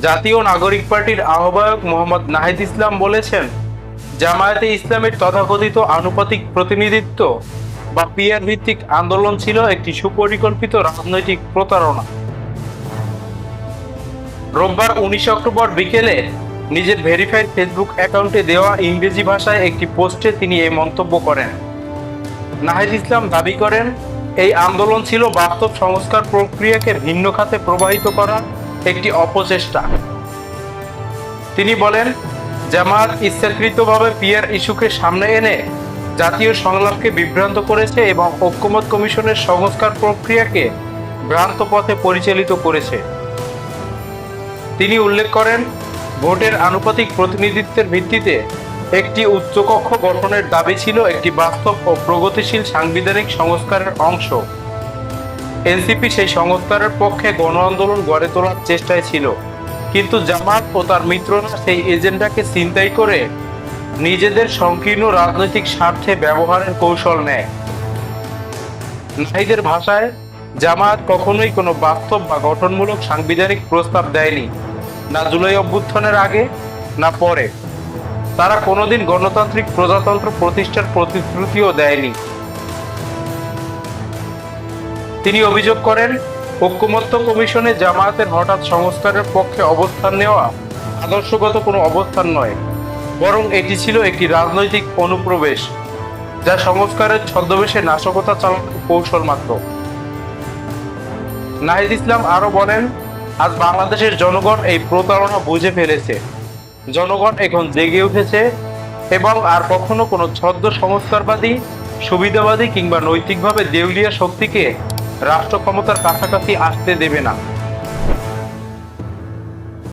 জাতীয় নাগরিক পার্টির আহ্বায়ক মোহাম্মদ নাহিদ ইসলাম বলেছেন, জামায়াতে ইসলামের তথাকথিত আনুপাতিক প্রতিনিধিত্ব বা পিয়ার ভিত্তিক আন্দোলন ছিল একটি সুপরিকল্পিত রাজনৈতিক প্রতারণা। রোববার উনিশে অক্টোবর বিকেলে নিজের ভেরিফাইড ফেসবুক অ্যাকাউন্টে দেওয়া ইংরেজি ভাষায় একটি পোস্টে তিনি এই মন্তব্য করেন। নাহিদ ইসলাম দাবি করেন, এই আন্দোলন ছিল বাস্তব সংস্কার প্রক্রিয়াকে ভিন্ন খাতে প্রবাহিত করার একটি অপচেষ্টা। তিনি বলেন, জামাত ইচ্ছাকৃতভাবে পিয়ার ইস্যুকে সামনে এনে জাতীয় সংলাপকে বিভ্রান্ত করেছে এবং ঐক্যমত কমিশনের সংস্কার প্রক্রিয়াকে ভ্রান্ত পথে পরিচালিত করেছে। তিনি উল্লেখ করেন, ভোটের আনুপাতিক প্রতিনিধিত্বের ভিত্তিতে একটি উচ্চকক্ষ গঠনের দাবি ছিল একটি বাস্তব ও প্রগতিশীল সাংবিধানিক সংস্কারের অংশ। এনসিপি সেই সংস্কারের পক্ষে গণ আন্দোলন গড়ে তোলার চেষ্টায় ছিল। কিন্তু জামাত ও তার মিত্ররা সেই এজেন্ডাকে চিন্তাই করে নিজেদের সংকীর্ণ রাজনৈতিক স্বার্থে ব্যবহারের কৌশল নেয়। নাহিদের ভাষায় জামায়াত কখনোই কোনো বাস্তব বা গঠনমূলক সাংবিধানিক প্রস্তাব দেয়নি, না জুলাই অভ্যুত্থানের আগে, না পরে। তারা কোনোদিন গণতান্ত্রিক প্রজাতন্ত্র প্রতিষ্ঠার প্রতিশ্রুতিও দেয়নি। তিনি অভিযোগ করেন, ঐক্যমত্য কমিশনে জামায়াতের হঠাৎ সংস্কারের পক্ষে অবস্থান নেওয়া আদর্শগত কোনো অবস্থান নয়, বরং এটি ছিল একটি রাজনৈতিক অনুপ্রবেশ, যা সংস্কারের ছদ্মবেশে নাশকতা চালানোর কৌশল মাত্র। নাহিদ ইসলাম আরও বলেন, আজ বাংলাদেশের জনগণ এই প্রতারণা বুঝে ফেলেছে। জনগণ এখন জেগে উঠেছে এবং আর কখনো কোনো ছদ্ম সংস্কারবাদী, সুবিধাবাদী কিংবা নৈতিকভাবে দেউলিয়া শক্তিকে রাষ্ট্র ক্ষমতার কাছাকাছি আসতে দেবে না।